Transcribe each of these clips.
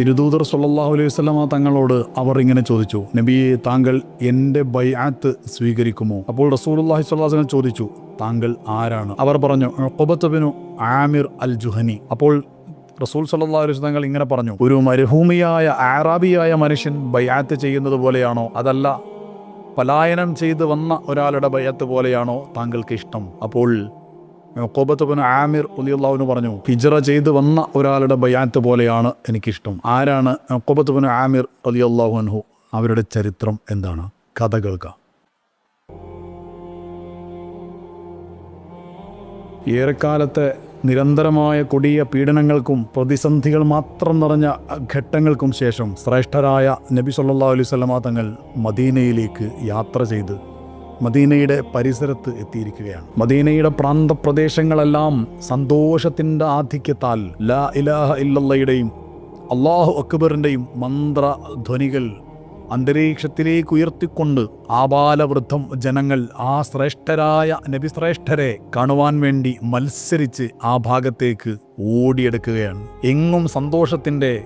തിരുദൂതർ സല്ലാഹു അലൈഹി വസല്ലമ തങ്ങളോട് അവർ ഇങ്ങനെ ചോദിച്ചു നബിയെ താങ്കൾ എന്റെ ബൈആത്ത് സ്വീകരിക്കുമോ? അപ്പോൾ റസൂലുള്ളാഹി സ്വല്ലല്ലാഹു അലൈഹി ചോദിച്ചു താങ്കൾ ആരാണ്? അവർ പറഞ്ഞു ഉഖബത്തുബ്നു ആമിർ അൽ ജുഹനി അപ്പോൾ റസൂൽ സല്ലാ അലൈഹി തങ്ങൾ ഇങ്ങനെ പറഞ്ഞു ഒരു മരുഭൂമിയായ ആറാബിയായ മനുഷ്യൻ ബയാത്ത് ചെയ്യുന്നത് പോലെയാണോ? അതല്ല പലായനം ചെയ്ത് വന്ന ഒരാളുടെ ബയത്ത് പോലെയാണോ താങ്കൾക്ക് ഇഷ്ടം? അപ്പോൾ കോബത്തുബിന് ആമിർ ഉലിയുള്ളാവിന് പറഞ്ഞു ഹിജറ ചെയ്ത് വന്ന ഒരാളുടെ ബയാത്ത് പോലെയാണ് എനിക്കിഷ്ടം. ആരാണ് കോബത്തുബിന് ആമിർ അലിയുള്ളാഹു അൻഹു? അവരുടെ ചരിത്രം എന്താണ്? കഥ കേൾക്കാം ഏറെക്കാലത്തെ നിരന്തരമായ കൊടിയ പീഡനങ്ങൾക്കും പ്രതിസന്ധികൾ മാത്രം നിറഞ്ഞ ഘട്ടങ്ങൾക്കും ശേഷം ശ്രേഷ്ഠരായ നബി സല്ലാ അലൈവല്ലാ തങ്ങൾ മദീനയിലേക്ക് യാത്ര ചെയ്ത് മദീനയുടെ പരിസരത്ത് എത്തിയിരിക്കുകയാണ്. മദീനയുടെ പ്രാന്തപ്രദേശങ്ങളെല്ലാം സന്തോഷത്തിന്റെ ആധിക്യത്താൽ ലാ ഇലാഹ ഇല്ലല്ലയുടെയും അള്ളാഹു അക്ബറിന്റെയും മന്ത്രധ്വനികൾ അന്തരീക്ഷത്തിലേക്ക് ഉയർത്തിക്കൊണ്ട് ആബാലവൃദ്ധം ജനങ്ങൾ ആ ശ്രേഷ്ഠരായ നബിശ്രേഷ്ഠരെ കാണുവാൻ വേണ്ടി മത്സരിച്ച് ആ ഭാഗത്തേക്ക് ഓടിയെടുക്കുകയാണ്. എങ്ങും സന്തോഷത്തിന്റെ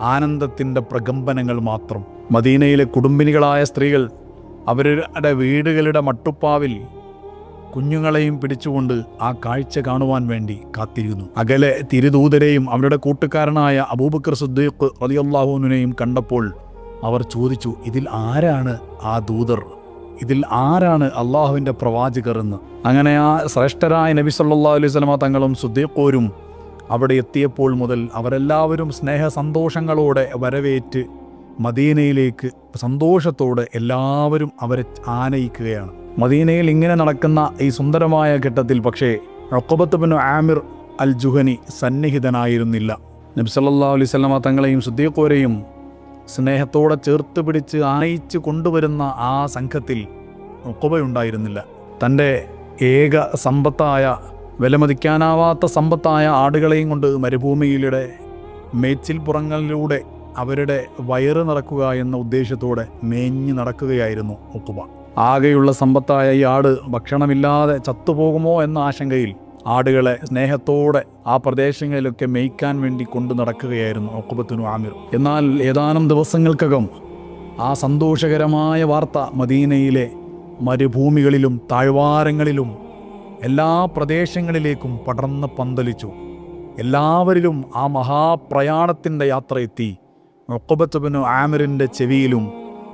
ആനന്ദത്തിന്റെ പ്രകമ്പനങ്ങൾ മാത്രം. മദീനയിലെ കുടുംബിനികളായ സ്ത്രീകൾ അവരുടെ വീടുകളുടെ മട്ടുപ്പാവിൽ കുഞ്ഞുങ്ങളെയും പിടിച്ചുകൊണ്ട് ആ കാഴ്ച കാണുവാൻ വേണ്ടി കാത്തിരുന്നു അകലെ തിരുദൂതരെയും അവരുടെ കൂട്ടുകാരനായ അബൂബക്കർ സുദ്ദീഖ് റതിയല്ലാഹുവിനെയും കണ്ടപ്പോൾ അവർ ചോദിച്ചു ഇതിൽ ആരാണ് ആ ദൂതർ? ഇതിൽ ആരാണ് അള്ളാഹുവിന്റെ പ്രവാചകർ എന്ന്? അങ്ങനെ ആ ശ്രേഷ്ഠരായ നബി സല്ലാ അലൈഹി സ്വലമ തങ്ങളും സുദ്ദീഖോരും അവിടെ എത്തിയപ്പോൾ മുതൽ അവരെല്ലാവരും സ്നേഹ സന്തോഷങ്ങളോടെ വരവേറ്റ് മദീനയിലേക്ക് സന്തോഷത്തോടെ എല്ലാവരും അവരെ ആനയിക്കുകയാണ്. മദീനയിൽ ഇങ്ങനെ നടക്കുന്ന ഈ സുന്ദരമായ ഘട്ടത്തിൽ പക്ഷേ Uqbah bin Amir al Juhani സന്നിഹിതനായിരുന്നില്ല. നബി സല്ലാ അലൈഹി സ്വലമ തങ്ങളെയും സുദ്ദീഖോരെയും സ്നേഹത്തോടെ ചേർത്ത് പിടിച്ച് ആനയിച്ച് കൊണ്ടുവരുന്ന ആ സംഘത്തിൽ ഉണ്ടായിരുന്നില്ല തന്റെ ഏക സമ്പത്തായ വിലമതിക്കാനാവാത്ത സമ്പത്തായ ആടുകളെയും കൊണ്ട് മരുഭൂമിയിലൂടെ മേച്ചിൽ പുറങ്ങളിലൂടെ അവരുടെ വയറ് നിറക്കുക എന്ന ഉദ്ദേശത്തോടെ മേഞ്ഞു നടക്കുകയായിരുന്നു ഉക്കുബ ആകെയുള്ള സമ്പത്തായ ഈ ആട് ഭക്ഷണമില്ലാതെ ചത്തുപോകുമോ എന്ന ആശങ്കയിൽ ആടുകളെ സ്നേഹത്തോടെ ആ പ്രദേശങ്ങളിലൊക്കെ മേയ്ക്കാൻ വേണ്ടി കൊണ്ടു നടക്കുകയായിരുന്നു ഒക്കുബത്തിനു ആമിർ. എന്നാൽ ഏതാനും ദിവസങ്ങൾക്കകം ആ സന്തോഷകരമായ വാർത്ത മദീനയിലെ മരുഭൂമികളിലും താഴ്വാരങ്ങളിലും എല്ലാ പ്രദേശങ്ങളിലേക്കും പടർന്ന് പന്തലിച്ചു. എല്ലാവരിലും ആ മഹാപ്രയാണത്തിന്റെ യാത്ര എത്തി ഒക്കുബത്തുബിനു ആമിറിന്റെ ചെവിയിലും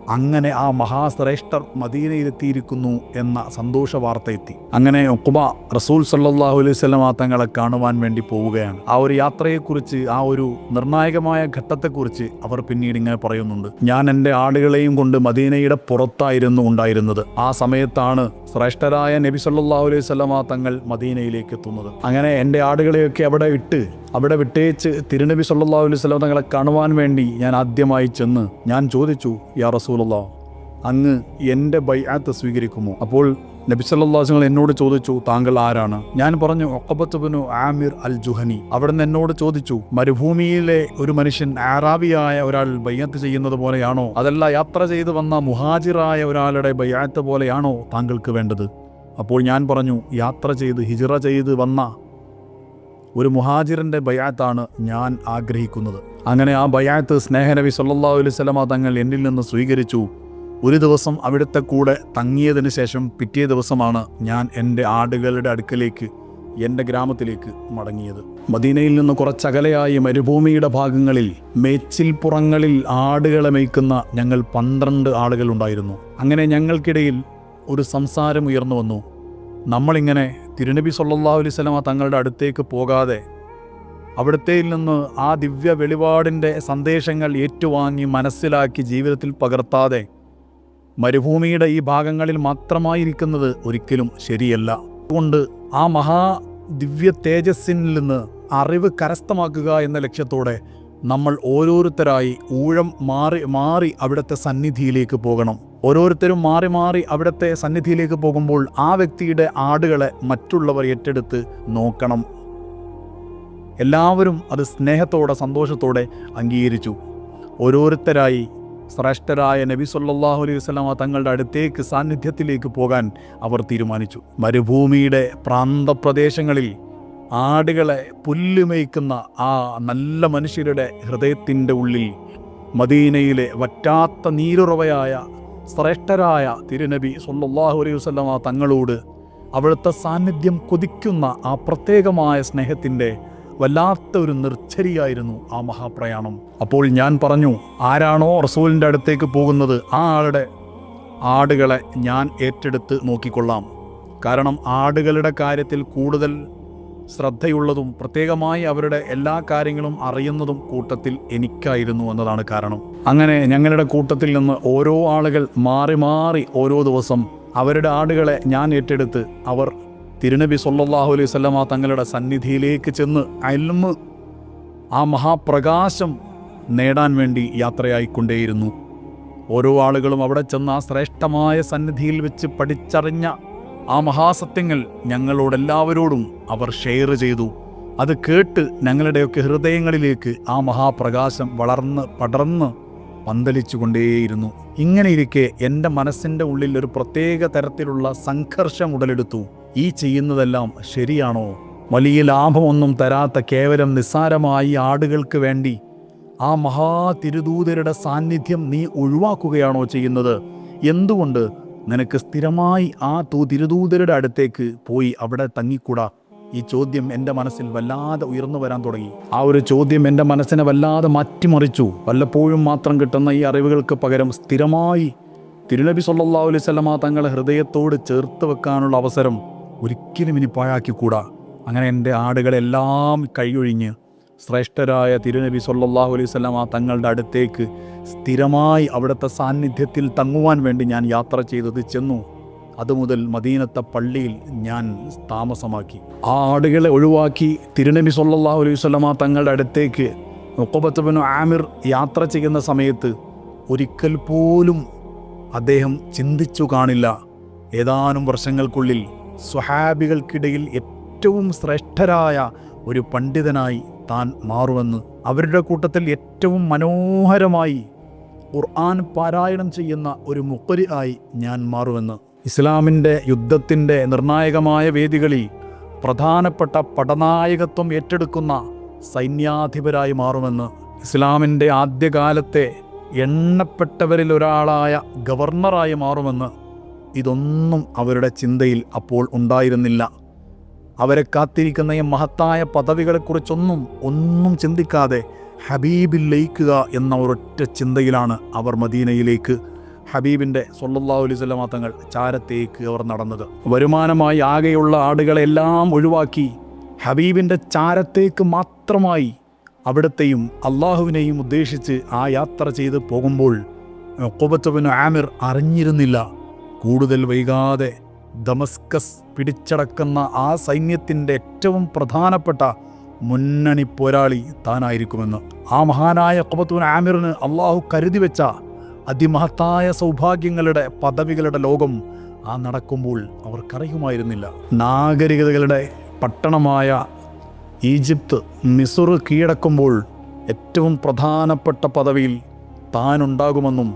അങ്ങനെ ആ മഹാശ്രേഷ്ഠർ മദീനയിലെത്തിയിരിക്കുന്നു എന്ന സന്തോഷ വാർത്ത എത്തി അങ്ങനെ ഒക്കുബ റസൂൽ സല്ലാഹു അലൈഹി ആ തങ്ങളെ കാണുവാൻ വേണ്ടി പോവുകയാണ്. ആ ഒരു യാത്രയെക്കുറിച്ച് ആ ഒരു നിർണായകമായ ഘട്ടത്തെക്കുറിച്ച് അവർ പിന്നീട് ഇങ്ങനെ പറയുന്നുണ്ട്. ഞാൻ എന്റെ ആടുകളെയും കൊണ്ട് മദീനയുടെ പുറത്തായിരുന്നു ഉണ്ടായിരുന്നത്. ആ സമയത്താണ് ശ്രേഷ്ഠരായ നബി സല്ലാഹു അലൈഹി ആ തങ്ങൾ മദീനയിലേക്ക് എത്തുന്നത്. അങ്ങനെ എന്റെ ആടുകളെയൊക്കെ അവിടെ ഇട്ട് അവിടെ വിട്ടേച്ച് തിരുനബി സല്ലാ അലൈഹി സ്വലം തങ്ങളെ കാണുവാൻ വേണ്ടി ഞാൻ ആദ്യമായി ചെന്ന് ഞാൻ ചോദിച്ചു യാ റസൂലല്ലാ അങ്ങ് എന്റെ ബൈആത്ത് സ്വീകരിക്കുമോ? അപ്പോൾ നബി സല്ലാസ്ങ്ങൾ എന്നോട് ചോദിച്ചു താങ്കൾ ആരാണ്? ഞാൻ പറഞ്ഞു ഒക്കബത്തുബിനു ആമിർ അൽ ജുഹനി അവിടുന്ന് എന്നോട് ചോദിച്ചു മരുഭൂമിയിലെ ഒരു മനുഷ്യൻ ആറാബിയായ ഒരാൾ ബയ്യാത്ത് ചെയ്യുന്നത് പോലെയാണോ? അതല്ല യാത്ര ചെയ്ത് വന്ന മുഹാജിറായ ഒരാളുടെ ബയ്യാത്ത് പോലെയാണോ താങ്കൾക്ക് വേണ്ടത്? അപ്പോൾ ഞാൻ പറഞ്ഞു യാത്ര ചെയ്ത് ഹിജിറ ചെയ്ത് വന്ന ഒരു മുഹാജിറിന്റെ ബയാത്താണ് ഞാൻ ആഗ്രഹിക്കുന്നത്. അങ്ങനെ ആ ബയാത്ത് സ്നേഹനബി സല്ലാ അലൈഹി സ്വലമ തങ്ങൾ എന്നിൽ നിന്ന് സ്വീകരിച്ചു. ഒരു ദിവസം അവിടുത്തെ കൂടെ തങ്ങിയതിന് ശേഷം പിറ്റേ ദിവസമാണ് ഞാൻ എന്റെ ആടുകളുടെ അടുക്കലേക്ക് എന്റെ ഗ്രാമത്തിലേക്ക് മടങ്ങിയത്. മദീനയിൽ നിന്ന് കുറച്ചകലെയായി മരുഭൂമിയുടെ ഭാഗങ്ങളിൽ മേച്ചിൽപ്പുറങ്ങളിൽ ആടുകളെ മേയ്ക്കുന്ന ഞങ്ങൾ പന്ത്രണ്ട് ആളുകളുണ്ടായിരുന്നു അങ്ങനെ ഞങ്ങൾക്കിടയിൽ ഒരു സംസാരം ഉയർന്നു വന്നു. നമ്മളിങ്ങനെ തിരുനബി സല്ലാ അലൈഹി സ്വലമ തങ്ങളുടെ അടുത്തേക്ക് പോകാതെ അവിടുത്തേയിൽ നിന്ന് ആ ദിവ്യ വെളിപാടിന്റെ സന്ദേശങ്ങൾ ഏറ്റുവാങ്ങി മനസ്സിലാക്കി ജീവിതത്തിൽ പകർത്താതെ മരുഭൂമിയുടെ ഈ ഭാഗങ്ങളിൽ മാത്രമായിരിക്കുന്നത് ഒരിക്കലും ശരിയല്ല. അതുകൊണ്ട് ആ മഹാ ദിവ്യ തേജസ്സിൽ നിന്ന് അറിവ് കരസ്ഥമാക്കുക എന്ന ലക്ഷ്യത്തോടെ നമ്മൾ ഓരോരുത്തരായി ഊഴം മാറി മാറി അവിടുത്തെ സന്നിധിയിലേക്ക് പോകണം. ഓരോരുത്തരും മാറി മാറി അവിടുത്തെ സന്നിധിയിലേക്ക് പോകുമ്പോൾ ആ വ്യക്തിയുടെ ആടുകളെ മറ്റുള്ളവർ ഏറ്റെടുത്ത് നോക്കണം. എല്ലാവരും അത് സ്നേഹത്തോടെ സന്തോഷത്തോടെ അംഗീകരിച്ചു. ഓരോരുത്തരായി ശ്രേഷ്ഠരായ നബി സല്ലാഹു അലൈഹി വസ്ലാമ തങ്ങളുടെ അടുത്തേക്ക് സാന്നിധ്യത്തിലേക്ക് പോകാൻ അവർ തീരുമാനിച്ചു. മരുഭൂമിയുടെ പ്രാന്തപ്രദേശങ്ങളിൽ ആടുകളെ പുല്ലുമേയ്ക്കുന്ന ആ നല്ല മനുഷ്യരുടെ ഹൃദയത്തിന്റെ ഉള്ളിൽ മദീനയിലെ വറ്റാത്ത നീരുറവയായ ശ്രേഷ്ഠരായ തിരുനബി സൊല്ലാഹു അലൈഹി വസല്ലമ തങ്ങളോട് അവിടുത്തെ സാന്നിധ്യം കൊതിക്കുന്ന ആ പ്രത്യേകമായ സ്നേഹത്തിന്റെ വല്ലാത്ത ഒരു നിർച്ചരിയായിരുന്നു ആ മഹാപ്രയാണം. അപ്പോൾ ഞാൻ പറഞ്ഞു ആരാണോ റസൂലിന്റെ അടുത്തേക്ക് പോകുന്നത് ആ ആളുടെ ആടുകളെ ഞാൻ ഏറ്റെടുത്ത് നോക്കിക്കൊള്ളാം. കാരണം ആടുകളുടെ കാര്യത്തിൽ കൂടുതൽ ശ്രദ്ധയുള്ളതും പ്രത്യേകമായി അവരുടെ എല്ലാ കാര്യങ്ങളും അറിയുന്നതും കൂട്ടത്തിൽ എനിക്കായിരുന്നു എന്നതാണ് കാരണം. അങ്ങനെ ഞങ്ങളുടെ കൂട്ടത്തിൽ നിന്ന് ഓരോ ആളുകൾ മാറി മാറി ഓരോ ദിവസം അവരുടെ ആടുകളെ ഞാൻ ഏറ്റെടുത്ത് അവർ തിരുനബി സൊല്ലാഹു അലൈഹി വസല്ലമ തങ്ങളുടെ സന്നിധിയിലേക്ക് ചെന്ന് അൽമ് ആ മഹാപ്രകാശം നേടാൻ വേണ്ടി യാത്രയായിക്കൊണ്ടേയിരുന്നു. ഓരോ ആളുകളും അവിടെ ചെന്ന് ആ ശ്രേഷ്ഠമായ സന്നിധിയിൽ വെച്ച് പഠിച്ചറിഞ്ഞ ആ മഹാസത്യങ്ങൾ ഞങ്ങളോടെല്ലാവരോടും അവർ ഷെയർ ചെയ്തു. അത് കേട്ട് ഞങ്ങളുടെയൊക്കെ ഹൃദയങ്ങളിലേക്ക് ആ മഹാപ്രകാശം വളർന്ന് പടർന്ന് പന്തലിച്ചു കൊണ്ടേയിരുന്നു ഇങ്ങനെയിരിക്കെ എന്റെ മനസ്സിന്റെ ഉള്ളിൽ ഒരു പ്രത്യേക തരത്തിലുള്ള സംഘർഷം ഉടലെടുത്തു. ഈ ചെയ്യുന്നതെല്ലാം ശരിയാണോ? വലിയ ലാഭമൊന്നും തരാത്ത കേവലം നിസ്സാരമായി ആടുകൾക്ക് വേണ്ടി ആ മഹാ തിരുദൂതരുടെ സാന്നിധ്യം നീ ഒഴിവാക്കുകയാണോ ചെയ്യുന്നത്? എന്തുകൊണ്ട് നിനക്ക് സ്ഥിരമായി ആ തൂ തിരുദൂതരുടെ അടുത്തേക്ക് പോയി അവിടെ തങ്ങിക്കൂടാ. ഈ ചോദ്യം എന്റെ മനസ്സിൽ വല്ലാതെ ഉയർന്നു വരാൻ തുടങ്ങി. ആ ഒരു ചോദ്യം എന്റെ മനസ്സിനെ വല്ലാതെ മാറ്റിമറിച്ചു. വല്ലപ്പോഴും മാത്രം കിട്ടുന്ന ഈ അറിവുകൾക്ക് പകരം സ്ഥിരമായി തിരുനബി സല്ലാ അലൈഹി വസല്ലമ തങ്ങളെ ഹൃദയത്തോട് ചേർത്ത് വെക്കാനുള്ള അവസരം ഒരിക്കലും ഇനി പാഴാക്കിക്കൂടാ. അങ്ങനെ എന്റെ ആടുകളെല്ലാം കൈയൊഴിഞ്ഞ് ശ്രേഷ്ഠരായ തിരുനബി സൊല്ലാഹു അലൈഹി വസല്ലമ തങ്ങളുടെ അടുത്തേക്ക് സ്ഥിരമായി അവിടുത്തെ സാന്നിധ്യത്തിൽ തങ്ങുവാൻ വേണ്ടി ഞാൻ യാത്ര ചെയ്തത് ചെന്നു. അതുമുതൽ മദീനത്തെ പള്ളിയിൽ ഞാൻ താമസമാക്കി. ആ ആടുകളെ ഒഴിവാക്കി തിരുനബി സൊല്ലാഹു അലൈഹി വസല്ലമ തങ്ങളുടെ അടുത്തേക്ക് മുക്കബത്തുബിന് ആമിർ യാത്ര ചെയ്യുന്ന സമയത്ത് ഒരിക്കൽ പോലും അദ്ദേഹം ചിന്തിച്ചു കാണില്ല. ഏതാനും വർഷങ്ങൾക്കുള്ളിൽ സ്വഹാബികൾക്കിടയിൽ ഏറ്റവും ശ്രേഷ്ഠരായ ഒരു പണ്ഡിതനായി താൻ മാറുമെന്ന് അവരുടെ കൂട്ടത്തിൽ ഏറ്റവും മനോഹരമായി ഖുർആൻ പാരായണം ചെയ്യുന്ന ഒരു മുക്കരി ആയി ഞാൻ മാറുമെന്ന്. ഇസ്ലാമിന്റെ യുദ്ധത്തിന്റെ നിർണായകമായ വേദികളിൽ പ്രധാനപ്പെട്ട പടനായകത്വം ഏറ്റെടുക്കുന്ന സൈന്യാധിപരായി മാറുമെന്ന്. ഇസ്ലാമിന്റെ ആദ്യകാലത്തെ എണ്ണപ്പെട്ടവരിൽ ഒരാളായ ഗവർണറായി മാറുമെന്ന്. ഇതൊന്നും അവരുടെ ചിന്തയിൽ അപ്പോൾ ഉണ്ടായിരുന്നില്ല. അവരെ കാത്തിരിക്കുന്ന ഈ മഹത്തായ പദവികളെക്കുറിച്ചൊന്നും ഒന്നും ചിന്തിക്കാതെ ഹബീബിൽ ലയിക്കുക എന്ന ഒരൊറ്റ ചിന്തയിലാണ് അവർ മദീനയിലേക്ക് ഹബീബിന്റെ സൊല്ലാഹു അലൈഹി മാത്തങ്ങൾ തങ്ങൾ ചാരത്തേക്ക് അവർ നടന്നത്. വരുമാനമായി ആകെയുള്ള ആടുകളെല്ലാം ഒഴിവാക്കി ഹബീബിന്റെ ചാരത്തേക്ക് മാത്രമായി അവിടത്തെയും അള്ളാഹുവിനെയും ഉദ്ദേശിച്ച് ആ യാത്ര ചെയ്ത് പോകുമ്പോൾ കൊബത്തുബിന് ആമിർ അറിഞ്ഞിരുന്നില്ല. കൂടുതൽ വൈകാതെ ദമസ്കസ് പിടിച്ചടക്കുന്ന ആ സൈന്യത്തിന്റെ ഏറ്റവും പ്രധാനപ്പെട്ട മുന്നണി പോരാളി താനായിരിക്കുമെന്ന്. ആ മഹാനായ കൊബത്തൂൻ ആമിറിന് അള്ളാഹു കരുതി വെച്ച അതിമഹത്തായ സൗഭാഗ്യങ്ങളുടെ പദവികളുടെ ലോകം ആ നടക്കുമ്പോൾ അവർക്കറിയുമായിരുന്നില്ല. നാഗരികതകളുടെ പട്ടണമായ ഈജിപ്ത് മിസുർ കീഴടക്കുമ്പോൾ ഏറ്റവും പ്രധാനപ്പെട്ട പദവിയിൽ താനുണ്ടാകുമെന്നും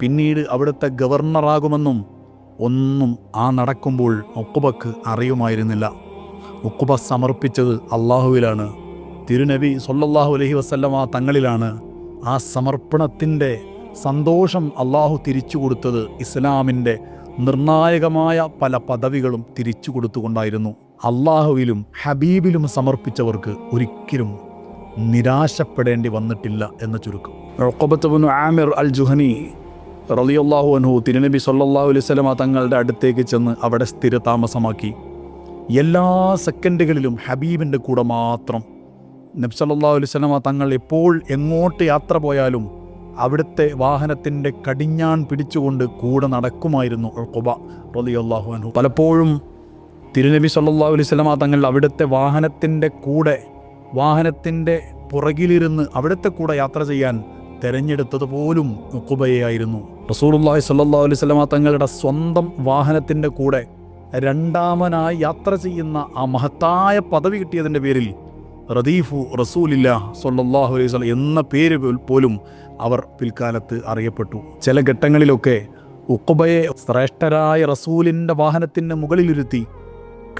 പിന്നീട് അവിടുത്തെ ഗവർണറാകുമെന്നും ഒന്നും ആ നടക്കുമ്പോൾ ഒക്കുബക്ക് അറിയുമായിരുന്നില്ല. ഒക്കുബ സമർപ്പിച്ചത് അള്ളാഹുവിലാണ് തിരുനബി സൊല്ലാഹു അലഹി വസല്ലമ തങ്ങളിലാണ് ആ സമർപ്പണത്തിന്റെ സന്തോഷം അള്ളാഹു തിരിച്ചു കൊടുത്തത്. ഇസ്ലാമിന്റെ നിർണായകമായ പല പദവികളും തിരിച്ചു കൊടുത്തുകൊണ്ടായിരുന്നു. അള്ളാഹുവിലും ഹബീബിലും സമർപ്പിച്ചവർക്ക് ഒരിക്കലും നിരാശപ്പെടേണ്ടി വന്നിട്ടില്ല എന്ന ചുരുക്കം. ആമിർ അൽ ജുഹനി റളിയല്ലാഹു അൻഹു തിരുനബി സല്ലല്ലാഹു അലൈഹി വസല്ലമ തങ്ങളുടെ അടുത്തേക്ക് ചെന്ന് അവിടെ സ്ഥിരതാമസമാക്കി. എല്ലാ സെക്കൻഡുകളിലും ഹബീബിന്റെ കൂടെ മാത്രം. നബി സല്ലല്ലാഹു അലൈഹി വസല്ലമ തങ്ങൾ എപ്പോൾ എങ്ങോട്ട് യാത്ര പോയാലും അവിടുത്തെ വാഹനത്തിന്റെ കടിഞ്ഞാൺ പിടിച്ചുകൊണ്ട് കൂടെ നടക്കുമായിരുന്നു ഉഖബ റളിയല്ലാഹു അൻഹു. പലപ്പോഴും തിരുനബി സല്ലല്ലാഹു അലൈഹി വസല്ലമ തങ്ങൾ അവിടുത്തെ വാഹനത്തിന്റെ കൂടെ വാഹനത്തിന്റെ പുറകിലിരുന്ന് അവിടുത്തെ കൂടെ യാത്ര ചെയ്യാൻ തെരഞ്ഞെടുത്തത് പോലും ഉക്കുബയായിരുന്നു റസൂലുള്ളാഹി സ്വല്ലല്ലാഹു അലൈഹി വസല്ലമ തങ്ങളുടെ സ്വന്തം വാഹനത്തിന്റെ കൂടെ രണ്ടാമനായി യാത്ര ചെയ്യുന്ന ആ മഹത്തായ പദവി കിട്ടിയതിന്റെ പേരിൽ റദീഫു റസൂലില്ല സൊല്ലാഹു അലൈഹി വസല്ലം എന്ന പേര് പോലും അവർ പിൽക്കാലത്ത് അറിയപ്പെട്ടു. ചില ഘട്ടങ്ങളിലൊക്കെ ഉക്കുബയെ ശ്രേഷ്ഠരായ റസൂലിന്റെ വാഹനത്തിന് മുകളിലിരുത്തി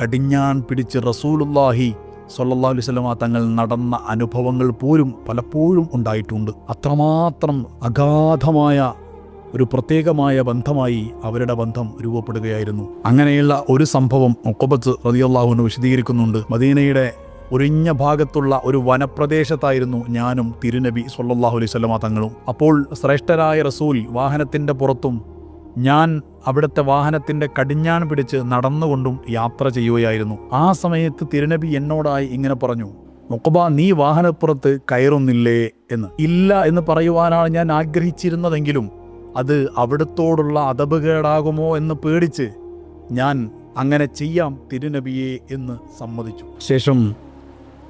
കടിഞ്ഞാൻ പിടിച്ച് റസൂലുള്ളാഹി സൊല്ലാ അലൈഹി സ്വലമ തങ്ങൾ നടന്ന അനുഭവങ്ങൾ പോലും പലപ്പോഴും ഉണ്ടായിട്ടുണ്ട്. അത്രമാത്രം അഗാധമായ ഒരു പ്രത്യേകമായ ബന്ധമായി അവരുടെ ബന്ധം രൂപപ്പെടുകയായിരുന്നു. അങ്ങനെയുള്ള ഒരു സംഭവം ഒക്കബത്ത് റതിയല്ലാഹുവിന് വിശദീകരിക്കുന്നുണ്ട്. മദീനയുടെ ഒരിഞ്ഞ ഭാഗത്തുള്ള ഒരു വനപ്രദേശത്തായിരുന്നു ഞാനും തിരുനബി സൊല്ലാഹു അലൈഹി വസല്ലമ തങ്ങളും. അപ്പോൾ ശ്രേഷ്ഠരായ റസൂൽ വാഹനത്തിന്റെ പുറത്തും ഞാൻ അവിടുത്തെ വാഹനത്തിന്റെ കടിഞ്ഞാൻ പിടിച്ച് നടന്നുകൊണ്ടും യാത്ര ചെയ്യുകയായിരുന്നു. ആ സമയത്ത് തിരുനബി എന്നോടായി ഇങ്ങനെ പറഞ്ഞു മുക്കബ നീ വാഹനപ്പുറത്ത് കയറുന്നില്ലേ? എന്ന്. ഇല്ല എന്ന് പറയുവാനാണ് ഞാൻ ആഗ്രഹിച്ചിരുന്നതെങ്കിലും അത് അവിടുത്തോടുള്ള അതപകേടാകുമോ എന്ന് പേടിച്ച് ഞാൻ അങ്ങനെ ചെയ്യാം തിരുനബിയെ എന്ന് സമ്മതിച്ചു. ശേഷം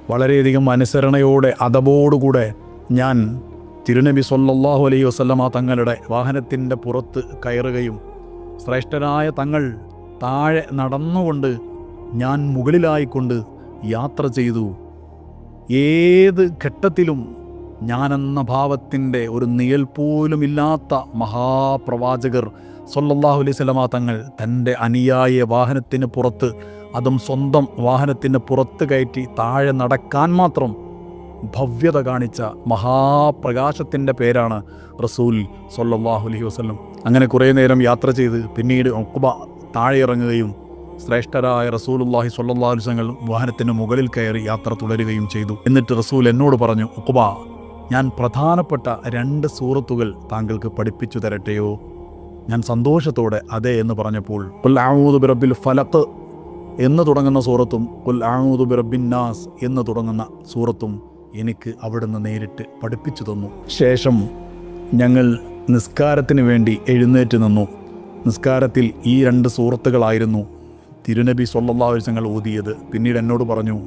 വളരെയധികം അനുസരണയോടെ അതബോടുകൂടെ ഞാൻ തിരുനബി സൊല്ലാഹു അലൈഹി വസല്ലമ തങ്ങളുടെ വാഹനത്തിന്റെ പുറത്ത് കയറുകയും ശ്രേഷ്ഠരായ തങ്ങൾ താഴെ നടന്നുകൊണ്ട് ഞാൻ മുകളിലായിക്കൊണ്ട് യാത്ര ചെയ്തു. ഏത് ഘട്ടത്തിലും ഞാനെന്ന ഭാവത്തിന്റെ ഒരു നിഴൽ പോലും ഇല്ലാത്ത മഹാപ്രവാചകർ സൊല്ലാഹു അലൈഹി സ്വലമ തങ്ങൾ തന്റെ അനുയായ വാഹനത്തിന് പുറത്ത് അതും സ്വന്തം വാഹനത്തിന് പുറത്ത് കയറ്റി താഴെ നടക്കാൻ മാത്രം ഭവ്യത കാണിച്ച മഹാപ്രകാശത്തിന്റെ പേരാണ് റസൂൽ സൊല്ലാഹു അലൈഹി വസ്ലം അങ്ങനെ കുറേ നേരം യാത്ര ചെയ്ത് പിന്നീട് ഒക്കുബ താഴെ ഇറങ്ങുകയും ശ്രേഷ്ഠരായ റസൂലുല്ലാഹി വസല്ലം വാഹനത്തിന് മുകളിൽ കയറി യാത്ര തുടരുകയും ചെയ്തു. എന്നിട്ട് റസൂൽ എന്നോട് പറഞ്ഞു ഉക്കുബ ഞാൻ പ്രധാനപ്പെട്ട രണ്ട് സൂറത്തുകൾ താങ്കൾക്ക് പഠിപ്പിച്ചു തരട്ടെയോ? ഞാൻ സന്തോഷത്തോടെ അതെ എന്ന് പറഞ്ഞപ്പോൾ "ഖുൽ അഊദു ബിറബ്ബിൽ ഫലഖ് എന്ന് തുടങ്ങുന്ന സൂറത്തും കുൽ ആമൂദ് ബിറബിൻ നാസ് എന്ന് തുടങ്ങുന്ന സൂറത്തും എനിക്ക് അവിടുന്ന് നേരിട്ട് പഠിപ്പിച്ചു തന്നു. ശേഷം ഞങ്ങൾ നിസ്കാരത്തിന് വേണ്ടി എഴുന്നേറ്റ് നിന്നു. നിസ്കാരത്തിൽ ഈ രണ്ട് സൂറത്തുകളായിരുന്നു തിരുനബി സൊല്ലാ വസല്ലം ഓതിയത്. പിന്നീട് എന്നോട് പറഞ്ഞു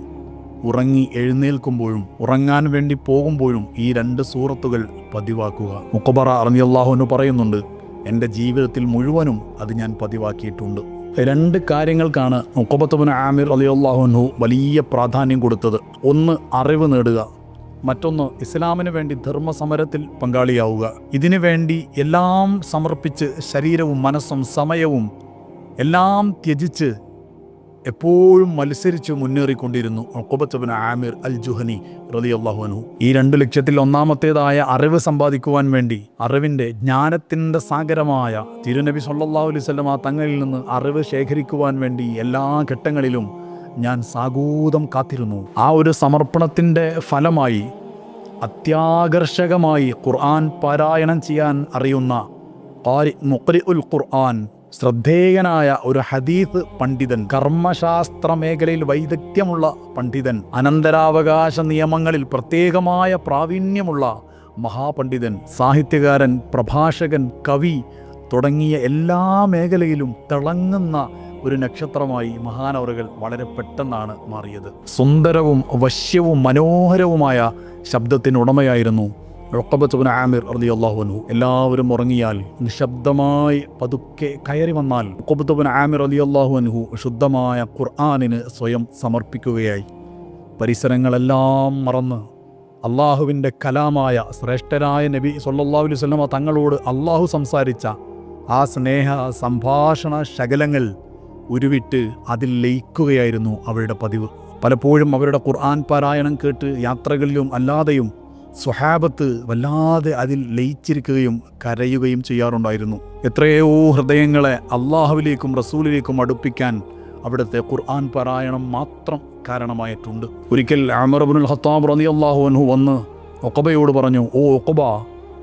ഉറങ്ങി എഴുന്നേൽക്കുമ്പോഴും ഉറങ്ങാൻ വേണ്ടി പോകുമ്പോഴും ഈ രണ്ട് സൂറത്തുകൾ പതിവാക്കുക. മുക്കബറ അറിഞ്ഞല്ലാഹുവിന് പറയുന്നുണ്ട് എന്റെ ജീവിതത്തിൽ മുഴുവനും അത് ഞാൻ പതിവാക്കിയിട്ടുണ്ട്. രണ്ട് കാര്യങ്ങൾക്കാണ് മുക്കബത്തുബിൻ ആമിർ അലിയല്ലാഹുനു വലിയ പ്രാധാന്യം കൊടുത്തത്. ഒന്ന് അറിവ് നേടുക. മറ്റൊന്ന് ഇസ്ലാമിന് വേണ്ടി ധർമ്മസമരത്തിൽ പങ്കാളിയാവുക. ഇതിനു വേണ്ടി എല്ലാം സമർപ്പിച്ച് ശരീരവും മനസ്സും സമയവും എല്ലാം ത്യജിച്ച് എപ്പോഴും മത്സരിച്ച് മുന്നേറിക്കൊണ്ടിരുന്നു ഒക്കബത്തുബിൻ ആമിർ അൽ ജുഹനി റലി അള്ളാഹുനു ഈ രണ്ട് ലക്ഷ്യത്തിൽ ഒന്നാമത്തേതായ അറിവ് സമ്പാദിക്കുവാൻ വേണ്ടി അറിവിന്റെ ജ്ഞാനത്തിന്റെ സാഗരമായ തിരുനബി സല്ലല്ലാഹു അലൈഹി ആ തങ്ങളിൽ നിന്ന് അറിവ് ശേഖരിക്കുവാൻ വേണ്ടി എല്ലാ ഘട്ടങ്ങളിലും ഞാൻ സാഗൂതം കാത്തിരുന്നു. ആ ഒരു സമർപ്പണത്തിന്റെ ഫലമായി അത്യാകർഷകമായി ഖുർആൻ പാരായണം ചെയ്യാൻ അറിയുന്ന ഖാരി മുഖ്രി ഉൽ ഖുർആൻ ശ്രദ്ധേയനായ ഒരു ഹദീസ് പണ്ഡിതൻ കർമ്മശാസ്ത്ര മേഖലയിൽ വൈദഗ്ധ്യമുള്ള പണ്ഡിതൻ അനന്തരാവകാശ നിയമങ്ങളിൽ പ്രത്യേകമായ പ്രാവീണ്യമുള്ള മഹാപണ്ഡിതൻ സാഹിത്യകാരൻ പ്രഭാഷകൻ കവി തുടങ്ങിയ എല്ലാ മേഖലയിലും തിളങ്ങുന്ന ഒരു നക്ഷത്രമായി മഹാനവറുകൾ വളരെ പെട്ടെന്നാണ് മാറിയത്. സുന്ദരവും വശ്യവും മനോഹരവുമായ ശബ്ദത്തിനുടമയായിരുന്നു റൊക്കബത്തുബിൻ ആമിർ അലി അള്ളാഹുനു എല്ലാവരും ഉറങ്ങിയാൽ നിശബ്ദമായി പതുക്കെ കയറി വന്നാൽ റൊക്കബത്തുബിൻ ആമിർ അലി അള്ളാഹുനഹു ശുദ്ധമായ ഖുർആാനിന് സ്വയം സമർപ്പിക്കുകയായി. പരിസരങ്ങളെല്ലാം മറന്ന് അള്ളാഹുവിന്റെ കലാമായ ശ്രേഷ്ഠരായ നബി സല്ലല്ലാഹു അലൈഹി തങ്ങളോട് അള്ളാഹു സംസാരിച്ച ആ സ്നേഹ സംഭാഷണ ശകലങ്ങൾ ഉരുവിട്ട് അതിൽ ലയിക്കുകയായിരുന്നു അവരുടെ പതിവ്. പലപ്പോഴും അവരുടെ ഖുർആൻ പാരായണം കേട്ട് യാത്രകളിലും അല്ലാതെയും സ്വഹാബത്ത് വല്ലാതെ അതിൽ ലയിച്ചിരിക്കുകയും കരയുകയും ചെയ്യാറുണ്ടായിരുന്നു. എത്രയോ ഹൃദയങ്ങളെ അള്ളാഹുവിലേക്കും റസൂലിലേക്കും അടുപ്പിക്കാൻ അവിടുത്തെ ഖുർആൻ പാരായണം മാത്രം കാരണമായിട്ടുണ്ട്. ഒരിക്കൽ അമർബുൽ ഹത്താബ് റതി അള്ളാഹു അൻഹു വന്ന് ഒക്കബയോട് പറഞ്ഞു ഓ ഒക്കബ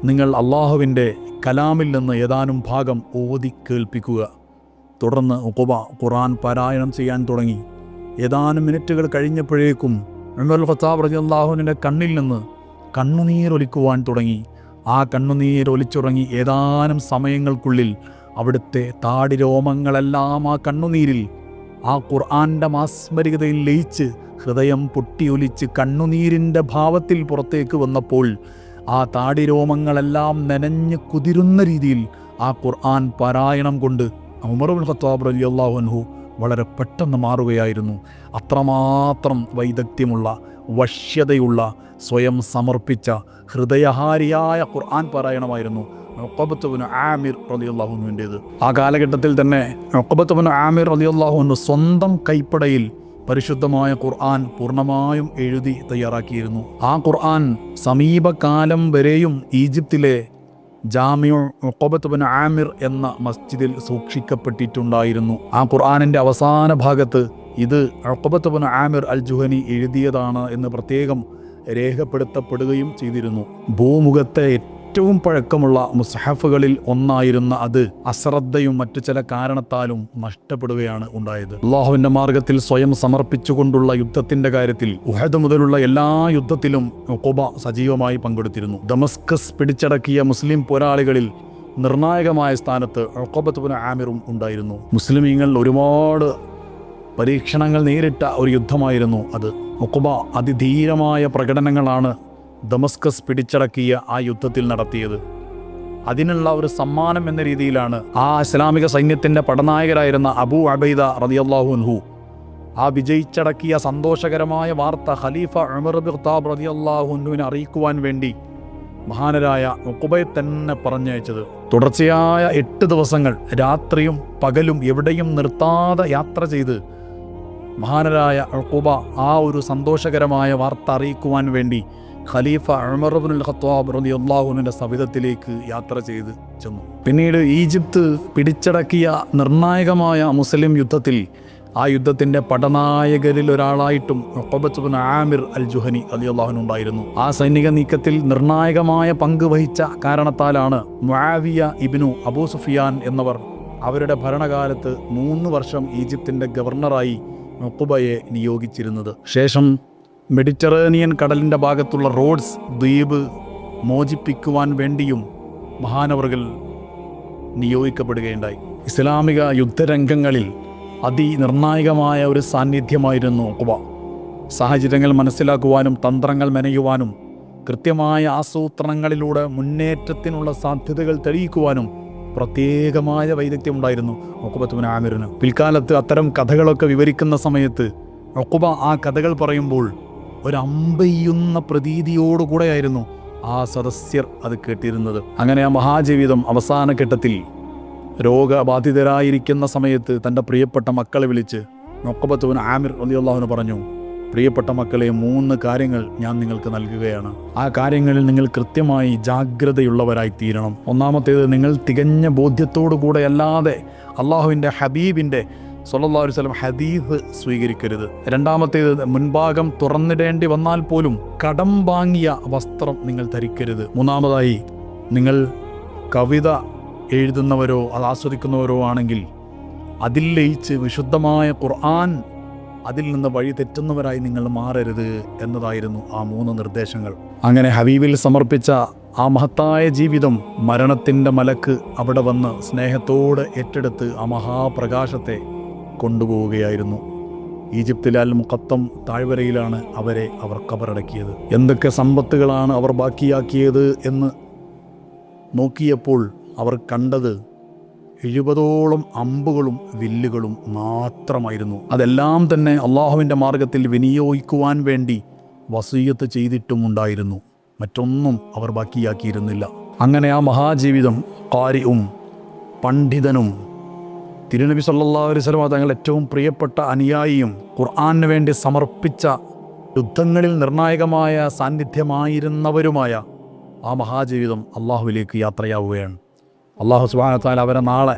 നിങ്ങൾ അള്ളാഹുവിന്റെ കലാമിൽ നിന്ന് ഏതാനും ഭാഗം ഓതി കേൾപ്പിക്കുക. തുടർന്ന് ഒക്കബ ഖുർആൻ പാരായണം ചെയ്യാൻ തുടങ്ങി. ഏതാനും മിനിറ്റുകൾ കഴിഞ്ഞപ്പോഴേക്കും അമർ ഹത്താബ് റതി അള്ളാഹുവിന്റെ കണ്ണിൽ നിന്ന് കണ്ണുനീരൊലിക്കുവാൻ തുടങ്ങി. ആ കണ്ണുനീരൊലിച്ചുറങ്ങി ഏതാനും സമയങ്ങൾക്കുള്ളിൽ അവിടുത്തെ താടി രോമങ്ങളെല്ലാം ആ കണ്ണുനീരിൽ ആ ഖുർആാന്റെ മാസ്മരികതയിൽ ലയിച്ച് ഹൃദയം പൊട്ടിയൊലിച്ച് കണ്ണുനീരിന്റെ ഭാവത്തിൽ പുറത്തേക്ക് വന്നപ്പോൾ ആ താടി രോമങ്ങളെല്ലാം നനഞ്ഞ് കുതിരുന്ന രീതിയിൽ ആ ഖുർആൻ പാരായണം കൊണ്ട് ഉമറുൽ ഖത്താബ് അലി അള്ളാഹുൻഹു വളരെ പെട്ടെന്ന് മാറുകയായിരുന്നു. അത്രമാത്രം വൈദഗ്ധ്യമുള്ള വശ്യതയുള്ള സ്വയം സമർപ്പിച്ച ഹൃദയഹാരിയായ ഖുർആൻ പാരായണമായിരുന്നു ഒക്കബത്തുബിന് ആമിർ റലിയുള്ളാഹുനുവിന്റേത് ആ കാലഘട്ടത്തിൽ തന്നെ ഒക്കബത്തുബിന് ആമിർ റലിയുള്ളാഹുനു സ്വന്തം കൈപ്പടയിൽ പരിശുദ്ധമായ ഖുർആൻ പൂർണമായും എഴുതി തയ്യാറാക്കിയിരുന്നു. ആ ഖുർആൻ സമീപകാലം വരെയും ഈജിപ്തിലെ ജാമിയു ഉഖബത്ത് ബിൻ ആമിർ എന്ന മസ്ജിദിൽ സൂക്ഷിക്കപ്പെട്ടിട്ടുണ്ടായിരുന്നു. ആ ഖുർആാനിന്റെ അവസാന ഭാഗത്ത് ഇത് Uqbah bin Amir al Juhani എഴുതിയതാണ് എന്ന് പ്രത്യേകം രേഖപ്പെടുത്തപ്പെടുകയും ചെയ്തിരുന്നു. ഭൂമുഖത്തെ ഏറ്റവും പഴക്കമുള്ള മുസ്ഹഫുകളിൽ ഒന്നായിരുന്ന അത് അശ്രദ്ധയും മറ്റു ചില കാരണത്താലും നഷ്ടപ്പെടുകയാണ് ഉണ്ടായത്. അള്ളാഹുവിന്റെ മാർഗത്തിൽ സ്വയം സമർപ്പിച്ചുകൊണ്ടുള്ള യുദ്ധത്തിന്റെ കാര്യത്തിൽ ഉഹദ് മുതലുള്ള എല്ലാ യുദ്ധത്തിലും കുബ സജീവമായി പങ്കെടുത്തിരുന്നു. ദമസ്കസ് പിടിച്ചടക്കിയ മുസ്ലിം പോരാളികളിൽ നിർണായകമായ സ്ഥാനത്ത് ഉഖബത്തുബിൻ ആമിറും ഉണ്ടായിരുന്നു. മുസ്ലിമീങ്ങൾ ഒരുപാട് പരീക്ഷണങ്ങൾ നേരിട്ട ഒരു യുദ്ധമായിരുന്നു അത്. ഉഖബ അതിധീരമായ പ്രകടനങ്ങളാണ് ദമസ്കസ് പിടിച്ചടക്കിയ ആ യുദ്ധത്തിൽ നടത്തിയത്. അതിനുള്ള ഒരു സമ്മാനം എന്ന രീതിയിലാണ് ആ ഇസ്ലാമിക സൈന്യത്തിന്റെ പടനായകരായിരുന്ന അബു അബൈദ റതിയല്ലാഹുൻഹു ആ വിജയിച്ചടക്കിയ സന്തോഷകരമായ വാർത്ത ഖലീഫ ഉമർ ബിർത്താബ് റതിയല്ലാഹുൻഹുവിനെ അറിയിക്കുവാൻ വേണ്ടി മഹാനരായ ഉക്കുബയെ തന്നെ പറഞ്ഞയച്ചത്. തുടർച്ചയായ എട്ട് ദിവസങ്ങൾ രാത്രിയും പകലും എവിടെയും നിർത്താതെ യാത്ര ചെയ്ത് മഹാനരായ ഉക്കുബ ആ ഒരു സന്തോഷകരമായ വാർത്ത അറിയിക്കുവാൻ വേണ്ടി ഖലീഫ ഉമർബുൽ ഖത്താബ് അള്ളാഹുവിന്റെ സവിധത്തിലേക്ക് യാത്ര ചെയ്ത് ചെന്നു. പിന്നീട് ഈജിപ്ത് പിടിച്ചടക്കിയ നിർണായകമായ മുസ്ലിം യുദ്ധത്തിൽ ആ യുദ്ധത്തിന്റെ പടനായകരിൽ ഒരാളായിട്ടും Uqbah bin Amir al Juhani അലിയല്ലാഹുൻ ഉണ്ടായിരുന്നു. ആ സൈനിക നീക്കത്തിൽ നിർണായകമായ പങ്ക് വഹിച്ച കാരണത്താലാണ് മുആവിയ ഇബിനു അബൂ സുഫിയാൻ എന്നവർ അവരുടെ ഭരണകാലത്ത് മൂന്ന് വർഷം ഈജിപ്തിന്റെ ഗവർണറായി ഉഖുബയെ നിയോഗിച്ചിരുന്നത്. ശേഷം മെഡിറ്ററേനിയൻ കടലിന്റെ ഭാഗത്തുള്ള റോഡ്സ് ദ്വീപ് മോചിപ്പിക്കുവാൻ വേണ്ടിയും മഹാനവറുകൾ നിയോഗിക്കപ്പെടുകയുണ്ടായി. ഇസ്ലാമിക യുദ്ധരംഗങ്ങളിൽ അതിനിർണായകമായ ഒരു സാന്നിധ്യമായിരുന്നു ഉഖുബ. സാഹചര്യങ്ങൾ മനസ്സിലാക്കുവാനും തന്ത്രങ്ങൾ മെനയുവാനും കൃത്യമായ ആസൂത്രണങ്ങളിലൂടെ മുന്നേറ്റത്തിനുള്ള സാധ്യതകൾ തെളിയിക്കുവാനും പ്രത്യേകമായ വൈദഗ്ധ്യം ഉണ്ടായിരുന്നു ഒക്കുബത്തുബിൻ ആമിറിന്. പിൽക്കാലത്ത് അത്തരം കഥകളൊക്കെ വിവരിക്കുന്ന സമയത്ത് ഒക്കുബ ആ കഥകൾ പറയുമ്പോൾ ഒരു അമ്പെയ്യുന്ന പ്രതീതിയോടുകൂടെയായിരുന്നു ആ സദസ്യർ അത് കേട്ടിരുന്നത്. അങ്ങനെ ആ മഹാജീവിതം അവസാന ഘട്ടത്തിൽ രോഗബാധിതരായിരിക്കുന്ന സമയത്ത് തന്റെ പ്രിയപ്പെട്ട മക്കളെ വിളിച്ച് നൊക്കബത്തുവിന് ആമിർ അലിയുള്ളാഹുന് പറഞ്ഞു പ്രിയപ്പെട്ട മക്കളെ മൂന്ന് കാര്യങ്ങൾ ഞാൻ നിങ്ങൾക്ക് നൽകുകയാണ്. ആ കാര്യങ്ങളിൽ നിങ്ങൾ കൃത്യമായി ജാഗ്രതയുള്ളവരായി തീരണം ഒന്നാമത്തേത് നിങ്ങൾ തികഞ്ഞ ബോധ്യത്തോടു കൂടെ അല്ലാതെ അള്ളാഹുവിന്റെ ഹബീബിന്റെ സൊല്ലാ അലൈഹി വസല്ലം ഹദീഫ് സ്വീകരിക്കരുത്. രണ്ടാമത്തേത് മുൻഭാഗം തുറന്നിടേണ്ടി വന്നാൽ പോലും കടം വാങ്ങിയ വസ്ത്രം നിങ്ങൾ ധരിക്കരുത്. മൂന്നാമതായി നിങ്ങൾ കവിത എഴുതുന്നവരോ അത് ആസ്വദിക്കുന്നവരോ ആണെങ്കിൽ അതിൽ ലയിച്ച് വിശുദ്ധമായ ഖുർആൻ അതിൽ നിന്ന് വഴി തെറ്റുന്നവരായി നിങ്ങൾ മാറരുത് എന്നതായിരുന്നു ആ മൂന്ന് നിർദ്ദേശങ്ങൾ. അങ്ങനെ ഹബീബിൽ സമർപ്പിച്ച ആ മഹത്തായ ജീവിതം മരണത്തിന്റെ മലക്ക് അവിടെ വന്ന് സ്നേഹത്തോടെ ഏറ്റെടുത്ത് ആ മഹാപ്രകാശത്തെ കൊണ്ടുപോവുകയായിരുന്നു. ഈജിപ്തിലെ അൽ മുഖത്തം താഴ്വരയിലാണ് അവരെ അവർ കബറടക്കിയത്. എന്തൊക്കെ സമ്പത്തുകളാണ് അവർ ബാക്കിയാക്കിയത് എന്ന് നോക്കിയപ്പോൾ അവർ കണ്ടത് എഴുപതോളം അമ്പുകളും വില്ലുകളും മാത്രമായിരുന്നു. അതെല്ലാം തന്നെ അള്ളാഹുവിന്റെ മാർഗത്തിൽ വിനിയോഗിക്കുവാൻ വേണ്ടി വസീയത്ത് ചെയ്തിട്ടുമുണ്ടായിരുന്നു മറ്റൊന്നും അവർ ബാക്കിയാക്കിയിരുന്നില്ല. അങ്ങനെ ആ മഹാജീവിതം കാരിയും പണ്ഡിതനും തിരുനബി സല്ലാ വസല്ലം തങ്ങൾ ഏറ്റവും പ്രിയപ്പെട്ട അനുയായിയും ഖുർആന് വേണ്ടി സമർപ്പിച്ച യുദ്ധങ്ങളിൽ നിർണായകമായ സാന്നിധ്യമായിരുന്നവരുമായ ആ മഹാജീവിതം അള്ളാഹുവിലേക്ക് യാത്രയാവുകയാണ്. അള്ളാഹു സുബാനത്താൽ അവരെ നാളെ